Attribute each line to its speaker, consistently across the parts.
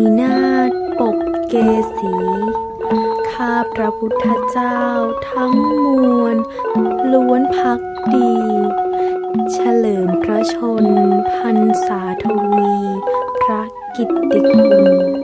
Speaker 1: ีนาฏปกเกสีข้าพระพุทธเจ้าทั้งมวล ล้วนพักดี เฉลิมพระชนพันษาทวี พระกิตติคุณ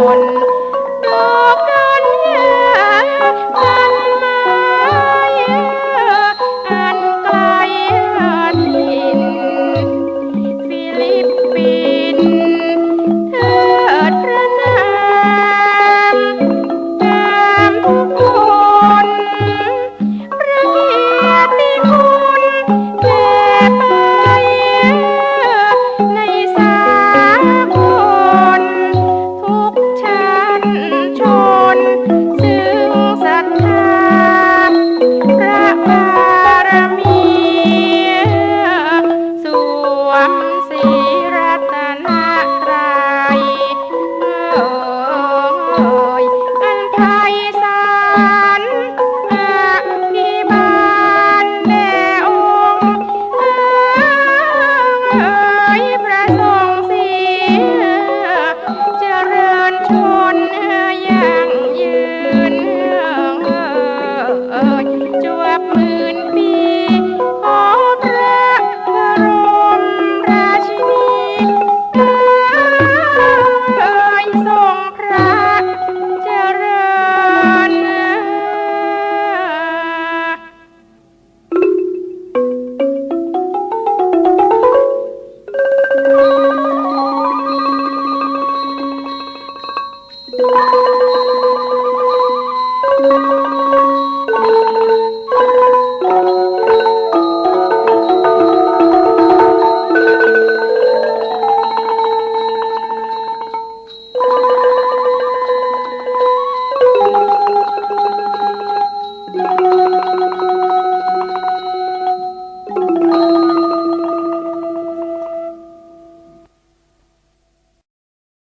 Speaker 2: บุญ